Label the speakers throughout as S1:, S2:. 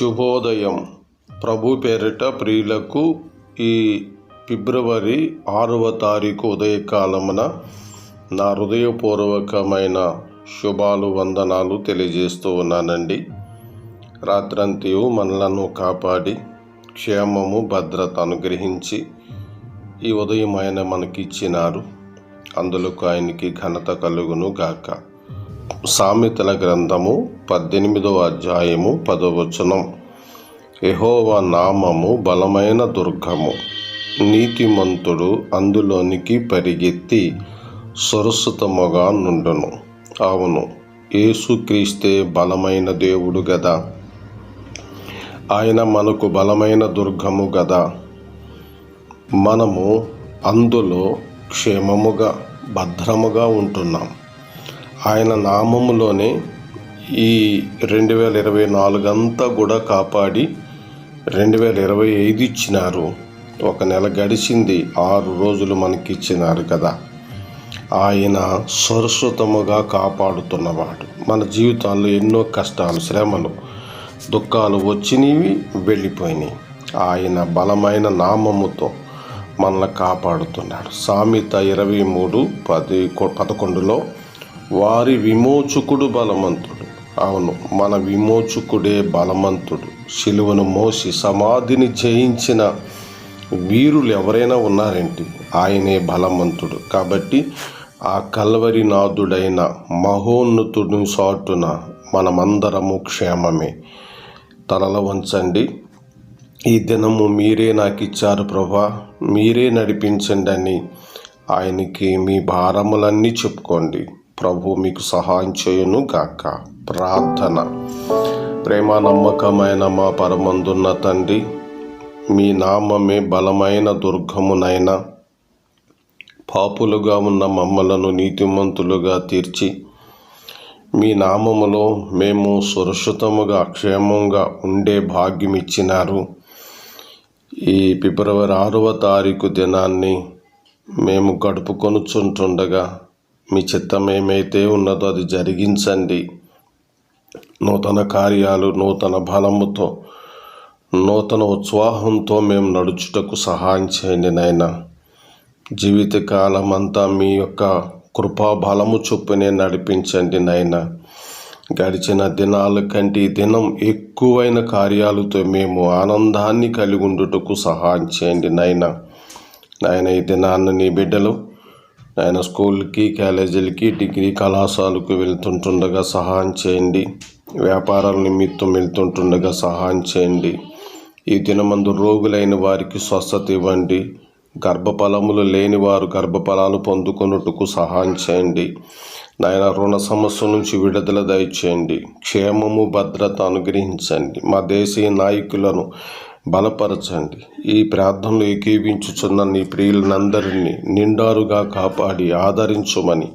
S1: శుభోదయం. ప్రభు పేరిట ప్రియులకు ఈ ఫిబ్రవరి ఆరవ తారీఖు ఉదయకాలమున నా హృదయపూర్వకమైన శుభాలు వందనాలు తెలియజేస్తూ ఉన్నానండి. రాత్రంతియు మనలను కాపాడి క్షేమము భద్రత అనుగ్రహించి ఈ ఉదయం ఆయన మనకిచ్చినారు. అందులో ఆయనకి ఘనత కలుగును గాక. సామెతల గ్రంథము పద్దెనిమిదవ అధ్యాయము పదవచనం. యహోవ నామము బలమైన దుర్గము. నీతిమంతుడు అందులోనికి పరిగెత్తి సురసుతముగా నుండును. అవును యేసుక్రీస్తే బలమైన దేవుడు గదా. ఆయన మనకు బలమైన దుర్గము గదా. మనము అందులో క్షేమముగా భద్రముగా ఉంటున్నాం. ఆయన నామములోనే ఈ రెండు వేల ఇరవై నాలుగు అంతా కూడా కాపాడి రెండు వేల ఇరవై ఐదు ఇచ్చినారు. ఒక నెల గడిచింది ఆరు రోజులు మనకి ఇచ్చినారు కదా. ఆయన సరస్వతముగా కాపాడుతున్నవాడు. మన జీవితాల్లో ఎన్నో కష్టాలు శ్రమలు దుఃఖాలు వచ్చినవి వెళ్ళిపోయినాయి. ఆయన బలమైన నామముతో మనల్ని కాపాడుతున్నాడు. సామెత ఇరవై మూడు పది పదకొండులో వారి విమోచకుడు బలవంతుడు. అవును మన విమోచకుడే బలవంతుడు. శిలువను మోసి సమాధిని జయించిన వీరులు ఎవరైనా ఉన్నారేంటి? ఆయనే బలవంతుడు. కాబట్టి ఆ కల్వరి నాథుడైన మహోన్నతుడు సాటున మనమందరము క్షేమమే. తలల వంచండి. ఈ దినము మీరే నాకు ఇచ్చారు ప్రభా. మీరే నడిపించండి అని ఆయనకి మీ భారములన్నీ చెప్పుకోండి. ప్రభు మీకు సహాయం చేయును గాక ప్రార్థన. ప్రేమ నమ్మకమైన మా పరమందున్న తండ్రి మీ నామమే బలమైన దుర్గమునైనా పాపులుగా ఉన్న మమ్మలను నీతిమంతులుగా తీర్చి మీ నామములో మేము సురక్షితముగా క్షేమంగా ఉండే భాగ్యం ఇచ్చినారు ఈ ఫిబ్రవరి ఆరవ తారీఖు దినాన్ని మేము గడుపుకొనుచుంటుండగా మీ చిత్తం ఏమైతే ఉన్నదో అది జరిగించండి. నూతన కార్యాలు నూతన బలముతో నూతన ఉత్సాహంతో మేము నడుచుటకు సహాయం చేయండి నాయన. జీవితకాలం అంతా మీ యొక్క కృపా బలము చొప్పునే నడిపించండి నాయన. గడిచిన దినాల కంటే ఈ దినం ఎక్కువైన కార్యాలతో మేము ఆనందాన్ని కలిగి ఉండుటకు సహాయం చేయండి నాయన. నాయన ఈ దినాన్ని నీ బిడ్డలు ఆయన స్కూల్కి కాలేజీలకి డిగ్రీ కళాశాలకు వెళ్తుంటుండగా సహాయం చేయండి. వ్యాపారాల నిమిత్తం వెళ్తుంటుండగా సహాయం చేయండి. ఈ దినమందు రోగులైన వారికి స్వస్థత ఇవ్వండి. గర్భఫలములు లేని వారు గర్భఫలాలు పొందుకొనుటకు సహాయం చేయండి. నాయన రుణ సమస్య నుంచి విడుదల దయచేయండి. క్షేమము భద్రత అనుగ్రహించండి. మా దేశీయ నాయకులను బలపరచండి. ఈ ప్రార్థనలు ఏకీవించుచున్న నీ ప్రియులనందరినీ నిండారుగా కాపాడి ఆదరించుమని.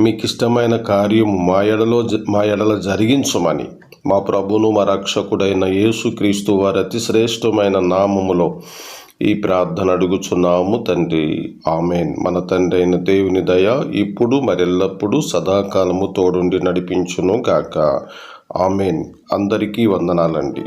S1: మీకు ఇష్టమైన కార్యము మా ఎడలో మా ఎడల జరిగించుమని. మా ప్రభును మా రక్షకుడైన యేసుక్రీస్తు వారి అతి శ్రేష్టమైన నామములో ఈ ప్రార్థన అడుగుచున్నాము తండ్రి. ఆమెన్. మన తండ్రి అయిన దేవుని దయ ఇప్పుడు మరెల్లప్పుడూ సదాకాలము తోడుండి నడిపించును గాక. ఆమెన్. అందరికీ వందనాలండి.